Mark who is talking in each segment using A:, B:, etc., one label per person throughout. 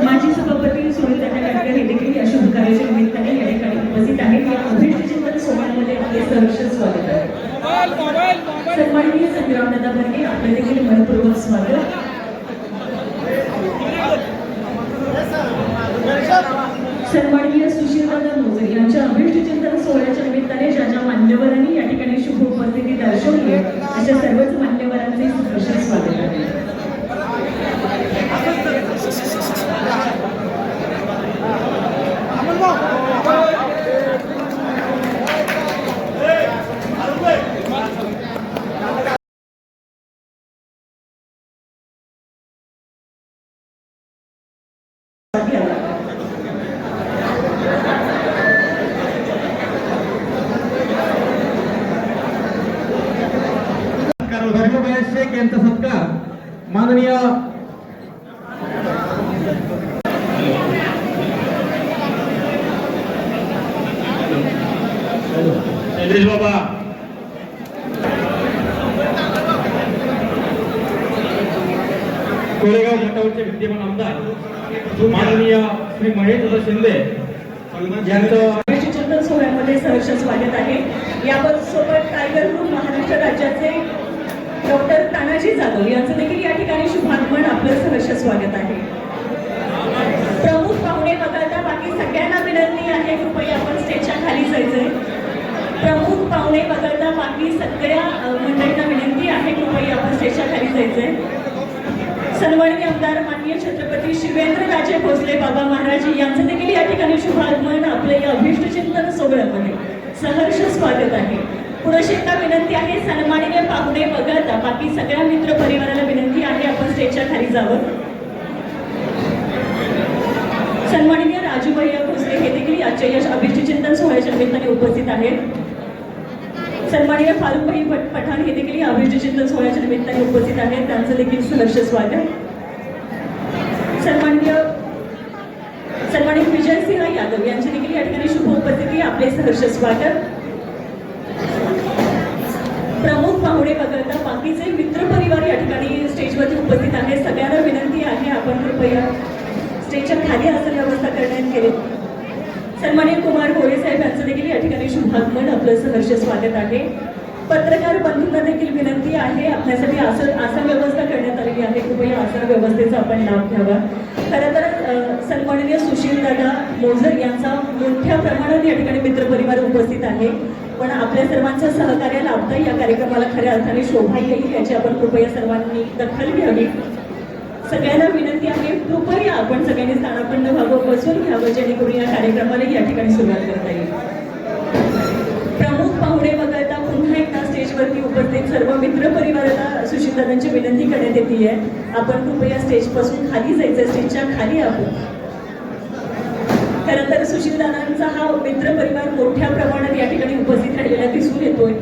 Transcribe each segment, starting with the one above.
A: माजी सभापती सुनीता काटकर हे देखील या शुभ कार्याच्या निमित्ताने या ठिकाणी उपस्थित आहेत या अभिष्टचिंतन सोहळ्यामध्ये आपले सहर्ष स्वागत आहे सन्माननीय संग्राम दादा आपले देखील मनपूर्वक स्वागत सन्माननीय सुशीलदादा मोजे यांच्या अभिष्ट चिंतन सोहळ्याच्या निमित्ताने ज्या ज्या मान्यवरांनी या ठिकाणी शुभ उपस्थिती दर्शवली अशा सर्वच मान्य सहर्ष स्वागत आहे
B: धर्मपाल शेख यांचा सत्कार. माननीय शैलेश बाबा. कोरेगाव गटावरचे विद्यमान आमदार माननीय श्री महेश शिंदे यांचं
A: चिंतन सोहळ्यामध्ये सहर्ष स्वागत आहे. यासोबत टायगर ग्रुप महाराष्ट्र राज्याचे डॉक्टर तानाजी जाधव यांचं देखील या ठिकाणी शुभागमन. आपलं सहर्ष स्वागत आहे. प्रमुख पाहुणे वगळता बाकी सगळ्यांना विनंती आहे कृपया आपण स्टेजच्या खाली जायचंय. प्रमुख पाहुणे वगळता बाकी सगळ्या मंडळींना विनंती आहे कृपया आपण स्टेजच्या खाली जायचंय. सन्माननीय आमदार माननीय छत्रपती शिवेंद्र राजे भोसले बाबा महाराज यांचं देखील या ठिकाणी शुभागमन. आपलं या अभिष्ट चिंतन सोहळ्यामध्ये सहर्ष स्वागत आहे. पुढे एकदा विनंती आहे सन्माननीय पाहुणे वगळता बाकी सगळ्या मित्र परिवाराला विनंती आहे आपण स्टेजच्या खाली जावं. सन्मानिय राजू भैया भोसले हे देखील आजच्या यश अभिष्ट चिंतन सोहळ्याच्या निमित्ताने उपस्थित आहेत. सन्मानिय फारुखभाई भट पठाण हे देखील या अभिष्ट चिंतन सोहळ्याच्या निमित्ताने उपस्थित आहेत. त्यांचं देखील सहर्ष स्वागत. सन्माननीय विजय सिंह यादव यांची देखील या ठिकाणी शुभ उपस्थिती आपले सहर्ष स्वागत प्रमुख पाहुणे वगळता बाकीचे मित्र परिवार या ठिकाणी स्टेजवरती उपस्थित आहेत. सगळ्यांना विनंती आहे आपण कृपया स्टेजच्या खाली असं व्यवस्था करण्यात केली. सन्मान्य कुमार गोरे साहेब यांचं देखील या ठिकाणी शुभागमन. आपलं सहर्ष स्वागत आहे. पत्रकार बंधूंना देखील विनंती आहे आपल्यासाठी आसन आसन व्यवस्था करण्यात आलेली आहे. कृपया आसन व्यवस्थेचा आपण लाभ घ्यावा. खरं तर सन्माननीय सुशील दादा मोझर यांचा मोठ्या प्रमाणात या ठिकाणी मित्रपरिवार उपस्थित आहे. पण आपल्या सर्वांचं सहकार्य लाभता या कार्यक्रमाला खऱ्या अर्थाने शोभा येईल याची आपण कृपया सर्वांनी दखल घ्यावी. सगळ्यांना विनंती आहे कृपया आपण सगळ्यांनी स्थानापन्न व्हावं बसून घ्यावं जेणेकरून या कार्यक्रमाला या ठिकाणी सुरुवात करता येईल. प्रमुख पाहुणे वगळता पुन्हा एकदा स्टेजवरती उपस्थित सर्व मित्र परिवाराला सुशीलदादांची विनंती करण्यात येते आहे आपण कृपया स्टेजपासून खाली जायचं स्टेजच्या खाली आहोत. खरं तर सुशीलदादांचा हा मित्र परिवार मोठ्या प्रमाणात या ठिकाणी उपस्थित राहिलेला दिसून येतोय.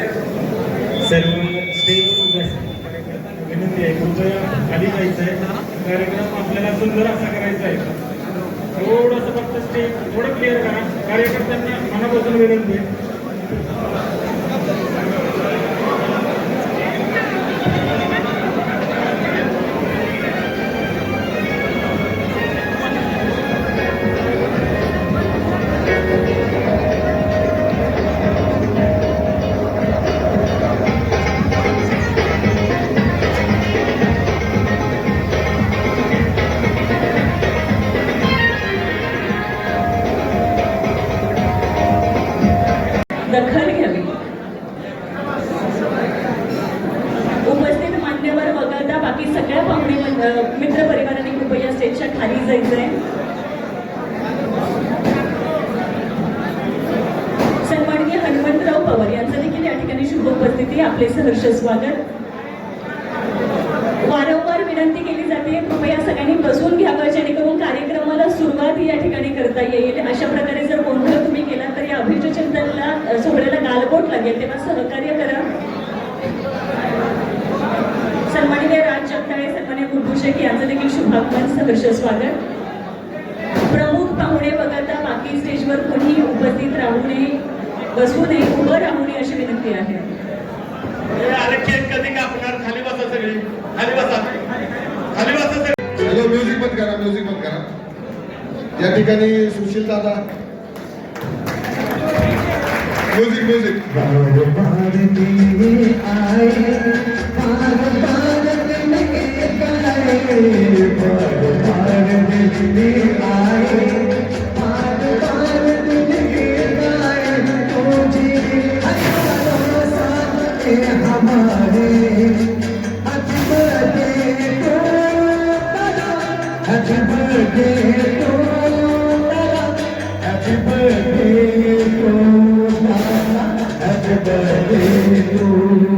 B: सर्व विनंती आहे कृपया खाली जायचं आहे कार्यक्रम आपल्याला सुंदर असा करायचा आहे. थोडंसं फक्त स्टेज थोडं क्लिअर करा. कार्यकर्त्यांना मनापासून विनंती आहे.
A: दखल घ्यावी. उपस्थित मान्यवर वगळता बाकी सगळ्या पाहुणे मित्र परिवारांनी कृपया स्टेजच्या खाली जायचंय. सन्माननीय हनुमंतराव पवार यांचं देखील या ठिकाणी शुभ परिस्थिती आपले सहर्ष स्वागत. वारंवार विनंती केली जाते. कृपया सगळ्यांनी बसून घ्यावं जेणेकरून कार्यक्रमाला सुरुवात या ठिकाणी करता येईल. अशा प्रकारे सोहळ्याला गालबोट लागेल तेव्हा सहकार्य करा. सन्माननीय राज जगदाळे सन्मान्य गुरुभूषक यांचं देखील शुभागमन सहर्ष स्वागत. प्रमुख पाहुणे वगळता बाकी स्टेजवर कोणी उपस्थित राहू नये बसू नये उभं राहू नये अशी विनंती आहे.
C: अरे केक कधी कापणार? खाली बसा सगळी. खाली बसा. खाली बसा सगळी.
D: हॅलो म्युझिक बंद करा म्युझिक बंद करा. या ठिकाणी सुशील दादा. Music music
E: Happy birthday to Thank.